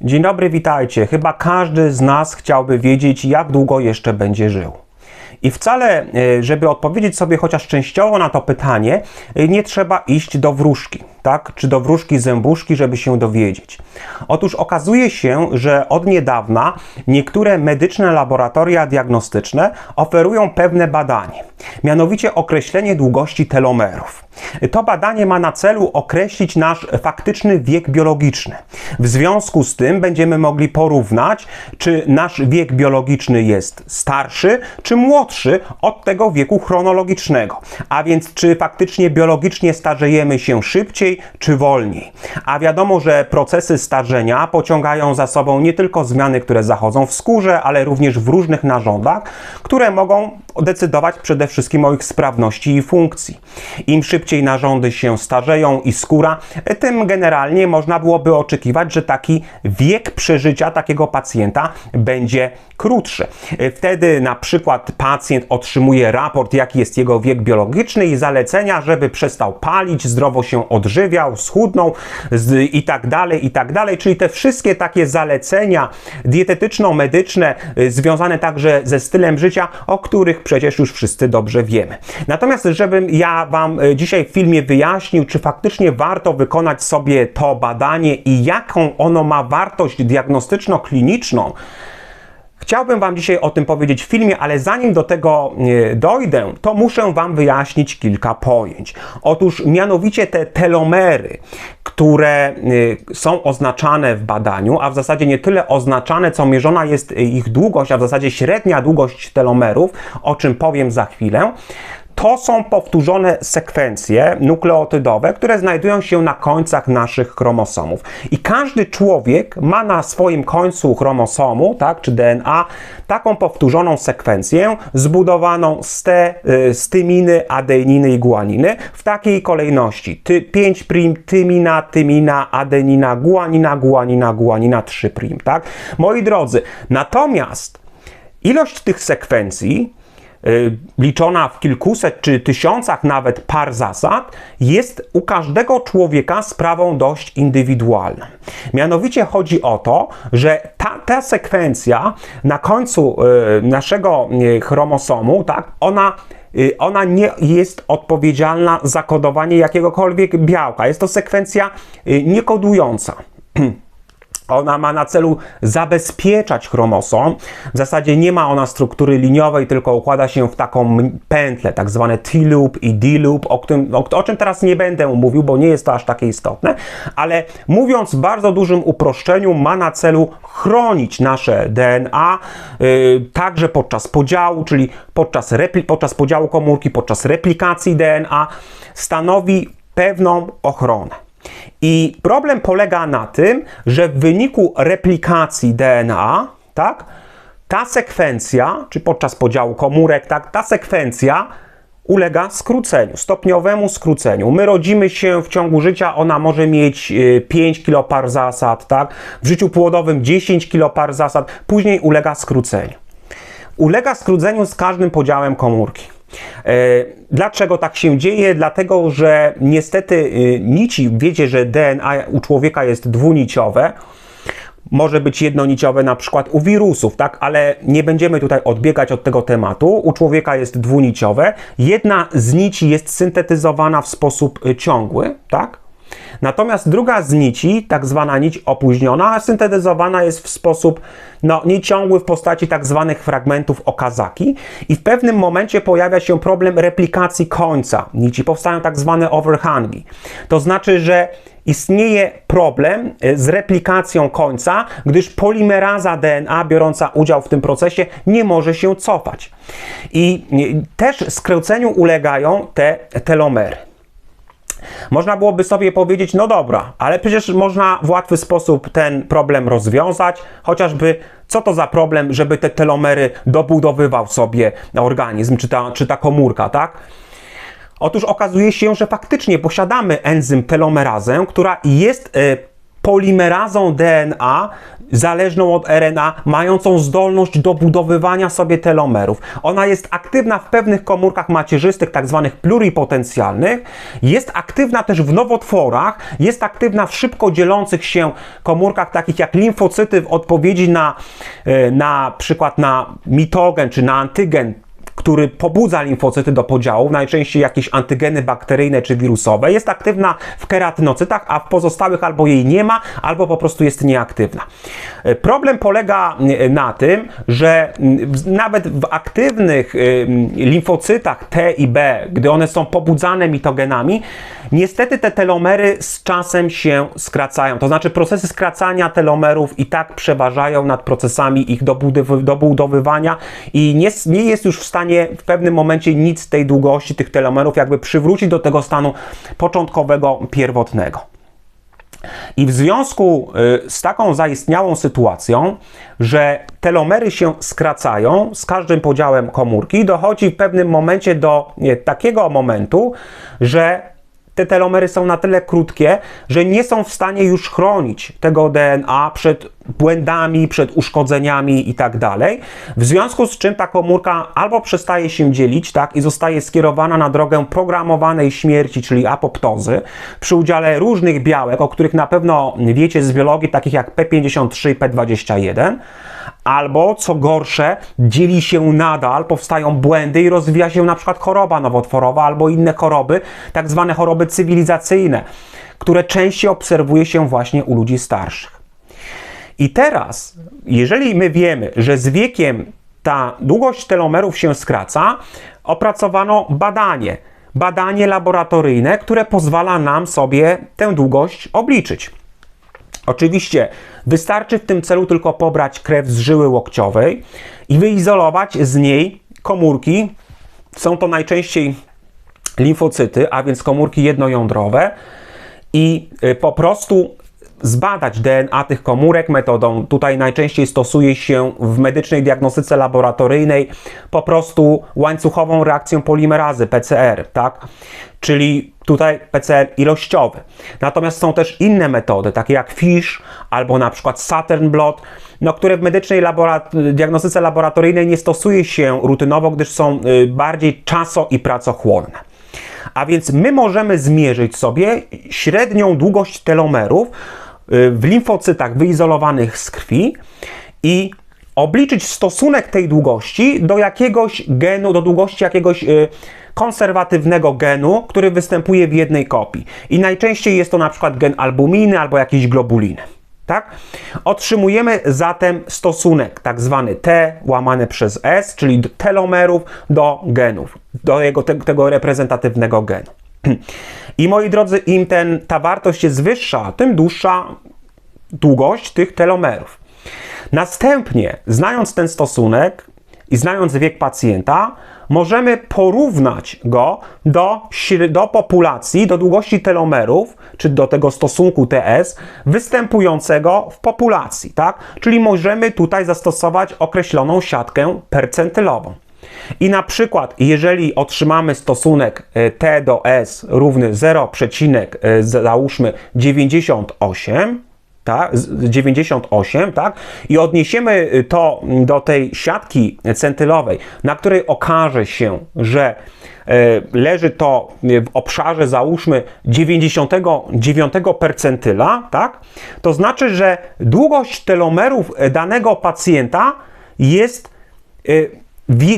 Dzień dobry, witajcie. Chyba każdy z nas chciałby wiedzieć, jak długo jeszcze będzie żył. I wcale, e, żeby odpowiedzieć sobie chociaż częściowo na to pytanie, e, nie trzeba iść do wróżki, tak? Czy do wróżki zębuszki, żeby się dowiedzieć. Otóż okazuje się, że od niedawna niektóre medyczne laboratoria diagnostyczne oferują pewne badanie, mianowicie określenie długości telomerów. To badanie ma na celu określić nasz faktyczny wiek biologiczny. W związku z tym będziemy mogli porównać, czy nasz wiek biologiczny jest starszy, czy młodszy od tego wieku chronologicznego. A więc, czy faktycznie biologicznie starzejemy się szybciej, czy wolniej. A wiadomo, że procesy starzenia pociągają za sobą nie tylko zmiany, które zachodzą w skórze, ale również w różnych narządach, które mogą decydować przede wszystkim o ich sprawności i funkcji. Im szybciej narządy się starzeją i skóra, tym generalnie można byłoby oczekiwać, że taki wiek przeżycia takiego pacjenta będzie krótszy. Wtedy na przykład pacjent otrzymuje raport, jaki jest jego wiek biologiczny i zalecenia, żeby przestał palić, zdrowo się odżywiał, schudnął z, i tak dalej, i tak dalej. Czyli te wszystkie takie zalecenia dietetyczno-medyczne y, związane także ze stylem życia, o których przecież już wszyscy dobrze wiemy. Natomiast, żebym ja Wam y, dzisiaj w filmie wyjaśnił, czy faktycznie warto wykonać sobie to badanie i jaką ono ma wartość diagnostyczno-kliniczną, Chciałbym Wam dzisiaj o tym powiedzieć w filmie, ale zanim do tego e, dojdę, to muszę Wam wyjaśnić kilka pojęć. Otóż mianowicie te telomery, które e, są oznaczane w badaniu, a w zasadzie nie tyle oznaczane, co mierzona jest ich długość, a w zasadzie średnia długość telomerów, o czym powiem za chwilę, to są powtórzone sekwencje nukleotydowe, które znajdują się na końcach naszych chromosomów. I każdy człowiek ma na swoim końcu chromosomu, tak, czy DNA, taką powtórzoną sekwencję zbudowaną z, te, y, z tyminy, adeniny i guaniny w takiej kolejności. Ty, 5 prim, tymina, tymina, adenina, guanina, guanina, guanina, 3 prim, tak? Moi drodzy, natomiast ilość tych sekwencji liczona w kilkuset czy tysiącach nawet par zasad, jest u każdego człowieka sprawą dość indywidualną. Mianowicie chodzi o to, że ta, ta sekwencja na końcu y, naszego y, chromosomu, tak, ona ona nie jest odpowiedzialna za kodowanie jakiegokolwiek białka. Jest to sekwencja niekodująca. Ona ma na celu zabezpieczać chromosom. W zasadzie nie ma ona struktury liniowej, tylko układa się w taką pętlę, tak zwane T-loop i D-loop, o, o, o, czym teraz nie będę mówił, bo nie jest to aż takie istotne, ale mówiąc w bardzo dużym uproszczeniu, ma na celu chronić nasze DNA yy, także podczas podziału, czyli podczas, podczas podziału komórki, podczas replikacji DNA, stanowi pewną ochronę. I problem polega na tym, że w wyniku replikacji DNA, tak, ta sekwencja, czy podczas podziału komórek, tak, ta sekwencja ulega skróceniu, stopniowemu skróceniu. My rodzimy się w ciągu życia, ona może mieć 5 y, kilopar zasad, tak? W życiu płodowym 10 kilopar zasad, później ulega skróceniu. Ulega skróceniu z każdym podziałem komórki. E, dlaczego tak się dzieje? Dlatego, że niestety y, nici, wiecie, że DNA u człowieka jest dwuniciowe, może być jednoniciowe na przykład u wirusów, tak? Ale nie będziemy tutaj odbiegać od tego tematu. U człowieka jest dwuniciowe. Jedna z nici jest syntetyzowana w sposób y, ciągły, tak? Natomiast druga z nici, tak zwana nić opóźniona, syntetyzowana jest w sposób no, nieciągły w postaci tak zwanych fragmentów okazaki i w pewnym momencie pojawia się problem replikacji końca nici. Powstają tak zwane overhangi. To znaczy, że istnieje problem e, z replikacją końca, gdyż polimeraza DNA biorąca udział w tym procesie nie może się cofać. I e, też skróceniu ulegają te telomery. Można byłoby sobie powiedzieć, no dobra, ale przecież można w łatwy sposób ten problem rozwiązać, chociażby co to za problem, żeby te telomery dobudowywał sobie organizm, czy ta, czy ta komórka, tak? Otóż okazuje się, że faktycznie posiadamy enzym telomerazę, która jest y, polimerazą DNA zależną od RNA, mającą zdolność do budowywania sobie telomerów. Ona jest aktywna w pewnych komórkach macierzystych, tak zwanych pluripotencjalnych, jest aktywna też w nowotworach, jest aktywna w szybko dzielących się komórkach, takich jak limfocyty w odpowiedzi na, e, na przykład na mitogen czy na antygen który pobudza limfocyty do podziału, najczęściej jakieś antygeny bakteryjne czy wirusowe. Jest aktywna w keratynocytach, a w pozostałych albo jej nie ma, albo po prostu jest nieaktywna. E, problem polega e, na tym, że nawet w aktywnych e, limfocytach T i B, gdy one są pobudzane mitogenami, niestety te telomery z czasem się skracają. To znaczy procesy skracania telomerów i tak przeważają nad procesami ich dobudowywania i nie, nie jest już w stanie stanie w pewnym momencie nic z tej długości tych telomerów jakby przywrócić do tego stanu początkowego, pierwotnego. I w związku y, z taką zaistniałą sytuacją, że telomery się skracają z każdym podziałem komórki, dochodzi w pewnym momencie do takiego momentu, że te telomery są na tyle krótkie, że nie są w stanie już chronić tego DNA przed błędami, przed uszkodzeniami i tak dalej. W związku z czym ta komórka albo przestaje się dzielić, tak, i zostaje skierowana na drogę programowanej śmierci, czyli apoptozy, przy udziale różnych białek, o których na pewno wiecie z biologii, takich jak P53 i P21, albo co gorsze, dzieli się nadal, powstają błędy i rozwija się na przykład choroba nowotworowa albo inne choroby, tak zwane choroby cywilizacyjne, które częściej obserwuje się właśnie u ludzi starszych. I teraz, jeżeli my wiemy, że z wiekiem ta długość telomerów się skraca, opracowano badanie, badanie laboratoryjne, które pozwala nam sobie tę długość obliczyć. Oczywiście wystarczy w tym celu tylko pobrać krew z żyły łokciowej i wyizolować z niej komórki. Są to najczęściej limfocyty, a więc komórki jednojądrowe i y, po prostu zbadać DNA tych komórek metodą, tutaj najczęściej stosuje się w medycznej diagnostyce laboratoryjnej po prostu łańcuchową reakcję polimerazy, PCR, tak? Czyli tutaj PCR ilościowy. Natomiast są też inne metody, takie jak FISH albo na przykład Saturn Blot, no, które w medycznej diagnostyce laboratoryjnej nie stosuje się rutynowo, gdyż są y, bardziej czaso- i pracochłonne. A więc my możemy zmierzyć sobie średnią długość telomerów, Y, w limfocytach wyizolowanych z krwi i obliczyć stosunek tej długości do jakiegoś genu, do długości jakiegoś y, konserwatywnego genu, który występuje w jednej kopii. I najczęściej jest to na przykład gen albuminy albo jakiejś globuliny. Tak? Otrzymujemy zatem stosunek tak zwany T łamane przez S, czyli telomerów do genów, do jego, te, tego reprezentatywnego genu. I moi drodzy, im ten, ta wartość jest wyższa, tym dłuższa długość tych telomerów. Następnie, znając ten stosunek i znając wiek pacjenta, możemy porównać go do, do populacji, do długości telomerów, czy do tego stosunku TS występującego w populacji, tak? Czyli możemy tutaj zastosować określoną siatkę percentylową. I na przykład, jeżeli otrzymamy stosunek e, T do S równy 0, e, załóżmy 98, tak, 98, tak, i odniesiemy y, to do tej siatki centylowej, na której okaże się, że e, leży to w obszarze załóżmy 99 percentyla, tak, to znaczy, że długość telomerów danego pacjenta jest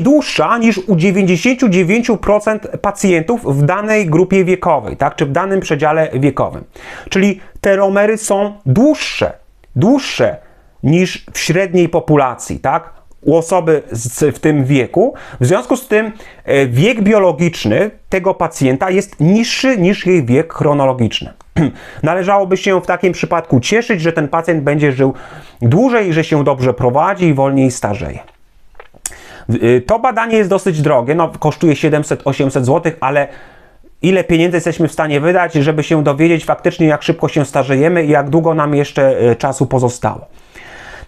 dłuższa niż u 99% pacjentów w danej grupie wiekowej, tak, czy w danym przedziale wiekowym. Czyli telomery są dłuższe, dłuższe niż w średniej populacji, tak? U osoby z, w tym wieku. W związku z tym e, wiek biologiczny tego pacjenta jest niższy niż jej wiek chronologiczny. Należałoby się w takim przypadku cieszyć, że ten pacjent będzie żył dłużej, że się dobrze prowadzi i wolniej starzeje. Y, to badanie jest dosyć drogie, no, kosztuje 700-800 zł, ale ile pieniędzy jesteśmy w stanie wydać, żeby się dowiedzieć faktycznie, jak szybko się starzejemy i jak długo nam jeszcze y, czasu pozostało.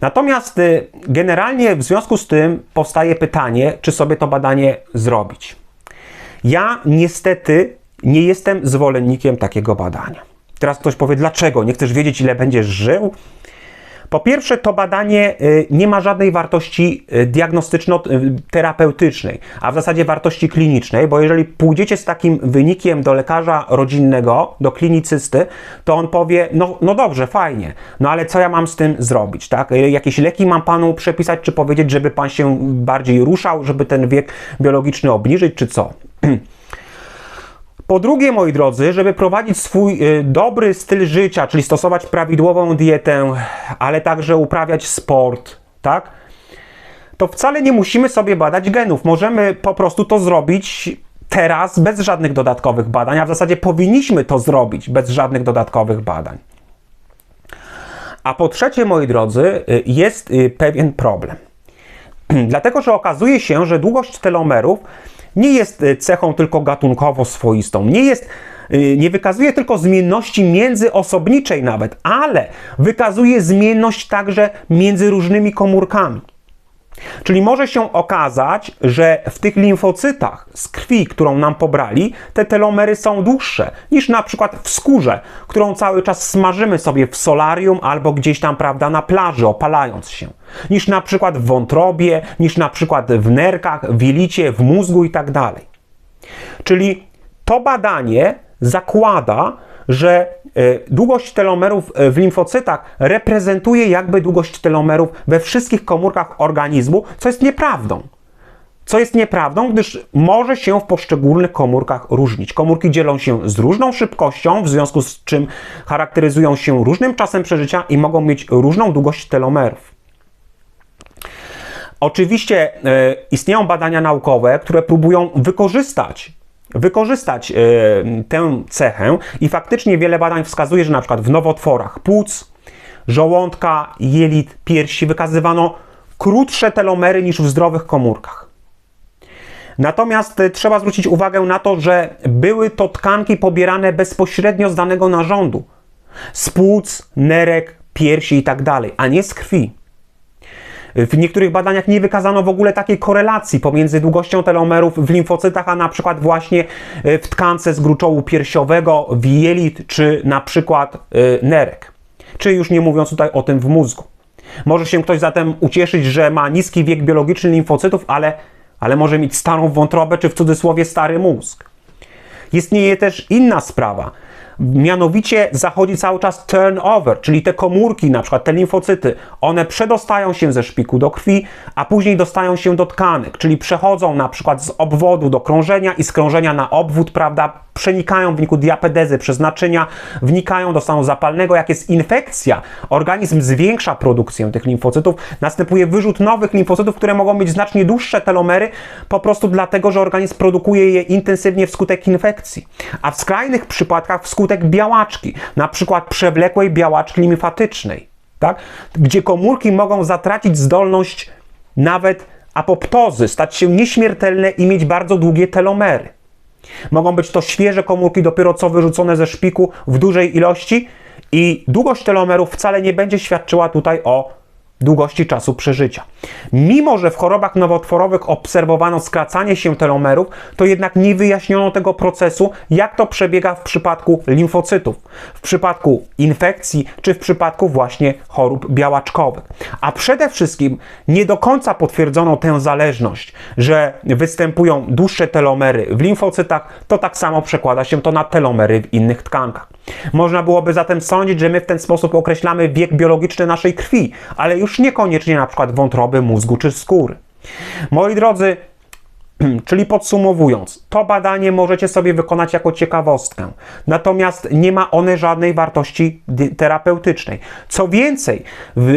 Natomiast y, generalnie w związku z tym powstaje pytanie, czy sobie to badanie zrobić. Ja niestety nie jestem zwolennikiem takiego badania. Teraz ktoś powie, dlaczego? Nie chcesz wiedzieć, ile będziesz żył? Po pierwsze, to badanie y, nie ma żadnej wartości y, diagnostyczno-terapeutycznej, a w zasadzie wartości klinicznej, bo jeżeli pójdziecie z takim wynikiem do lekarza rodzinnego, do klinicysty, to on powie, no, no dobrze, fajnie, no ale co ja mam z tym zrobić, tak? Y, jakieś leki mam panu przepisać, czy powiedzieć, żeby pan się bardziej ruszał, żeby ten wiek biologiczny obniżyć, czy co? Po drugie, moi drodzy, żeby prowadzić swój y, dobry styl życia, czyli stosować prawidłową dietę, ale także uprawiać sport, tak? To wcale nie musimy sobie badać genów. Możemy po prostu to zrobić teraz bez żadnych dodatkowych badań, a w zasadzie powinniśmy to zrobić bez żadnych dodatkowych badań. A po trzecie, moi drodzy, y, jest y, pewien problem. Dlatego, że okazuje się, że długość telomerów nie jest y, cechą tylko gatunkowo swoistą, nie jest y, nie wykazuje tylko zmienności międzyosobniczej nawet, ale wykazuje zmienność także między różnymi komórkami. Czyli może się okazać, że w tych limfocytach z krwi, którą nam pobrali, te telomery są dłuższe niż na przykład w skórze, którą cały czas smażymy sobie w solarium albo gdzieś tam, prawda, na plaży, opalając się. Niż na przykład w wątrobie, niż na przykład w nerkach, w jelicie, w mózgu i tak dalej. Czyli to badanie zakłada, że e, długość telomerów e, w limfocytach reprezentuje jakby długość telomerów we wszystkich komórkach organizmu, co jest nieprawdą. Co jest nieprawdą, gdyż może się w poszczególnych komórkach różnić. Komórki dzielą się z różną szybkością, w związku z czym charakteryzują się różnym czasem przeżycia i mogą mieć różną długość telomerów. Oczywiście e, istnieją badania naukowe, które próbują wykorzystać wykorzystać y, tę cechę i faktycznie wiele badań wskazuje, że na przykład w nowotworach płuc, żołądka, jelit, piersi wykazywano krótsze telomery niż w zdrowych komórkach. Natomiast y, trzeba zwrócić uwagę na to, że były to tkanki pobierane bezpośrednio z danego narządu. Z płuc, nerek, piersi i tak a nie z krwi. W niektórych badaniach nie wykazano w ogóle takiej korelacji pomiędzy długością telomerów w limfocytach, a na przykład właśnie e, w tkance zgruczołu piersiowego, w jelit, czy na przykład e, nerek. Czy już nie mówiąc tutaj o tym w mózgu. Może się ktoś zatem ucieszyć, że ma niski wiek biologiczny limfocytów, ale, ale może mieć starą wątrobę, czy w cudzysłowie stary mózg. Istnieje też inna sprawa. Mianowicie zachodzi cały czas turnover, czyli te komórki, na przykład te limfocyty, one przedostają się ze szpiku do krwi, a później dostają się do tkanek, czyli przechodzą na przykład z obwodu do krążenia i z krążenia na obwód, prawda, przenikają w wyniku diapedezy przez naczynia, wnikają do stanu zapalnego. Jak jest infekcja, organizm zwiększa produkcję tych limfocytów, następuje wyrzut nowych limfocytów, które mogą mieć znacznie dłuższe telomery, po prostu dlatego, że organizm produkuje je intensywnie wskutek infekcji. A w skrajnych przypadkach wskutek białaczki, na przykład przewlekłej białaczki limfatycznej, tak? gdzie komórki mogą zatracić zdolność nawet apoptozy, stać się nieśmiertelne i mieć bardzo długie telomery. Mogą być to świeże komórki, dopiero co wyrzucone ze szpiku w dużej ilości i długość telomerów wcale nie będzie świadczyła tutaj o długości czasu przeżycia. Mimo, że w chorobach nowotworowych obserwowano skracanie się telomerów, to jednak nie wyjaśniono tego procesu, jak to przebiega w przypadku limfocytów, w przypadku infekcji czy w przypadku właśnie chorób białaczkowych. A przede wszystkim nie do końca potwierdzono tę zależność, że występują dłuższe telomery w limfocytach, to tak samo przekłada się to na telomery w innych tkankach. Można byłoby zatem sądzić, że my w ten sposób określamy wiek biologiczny naszej krwi, ale już niekoniecznie na przykład wątroby, mózgu czy skóry. Moi drodzy, Czyli podsumowując, to badanie możecie sobie wykonać jako ciekawostkę, natomiast nie ma one żadnej wartości terapeutycznej. Co więcej,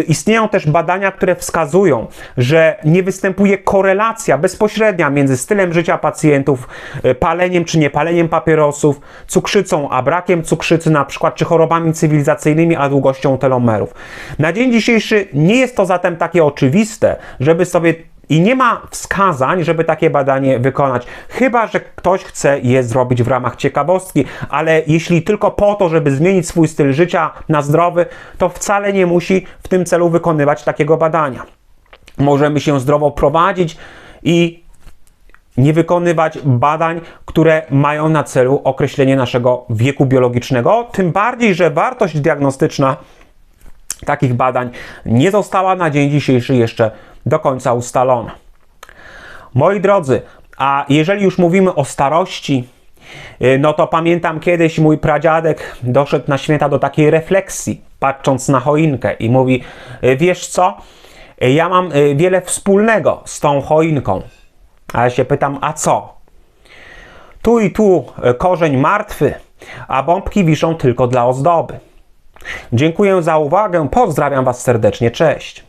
istnieją też badania, które wskazują, że nie występuje korelacja bezpośrednia między stylem życia pacjentów, e, paleniem czy niepaleniem papierosów, cukrzycą a brakiem cukrzycy na przykład, czy chorobami cywilizacyjnymi a długością telomerów. Na dzień dzisiejszy nie jest to zatem takie oczywiste, żeby sobie i nie ma wskazań, żeby takie badanie wykonać, chyba że ktoś chce je zrobić w ramach ciekawostki, ale jeśli tylko po to, żeby zmienić swój styl życia na zdrowy, to wcale nie musi w tym celu wykonywać takiego badania. Możemy się zdrowo prowadzić i nie wykonywać badań, które mają na celu określenie naszego wieku biologicznego, tym bardziej, że wartość diagnostyczna takich badań nie została na dzień dzisiejszy jeszcze do końca ustalona. Moi drodzy, a jeżeli już mówimy o starości, y, no to pamiętam kiedyś mój pradziadek doszedł na święta do takiej refleksji, patrząc na choinkę i mówi: y, Wiesz co? Y, Ja mam wiele wspólnego z tą choinką. A ja się pytam: A co? Tu i tu korzeń martwy, a bombki wiszą tylko dla ozdoby. Dziękuję za uwagę, pozdrawiam Was serdecznie, cześć.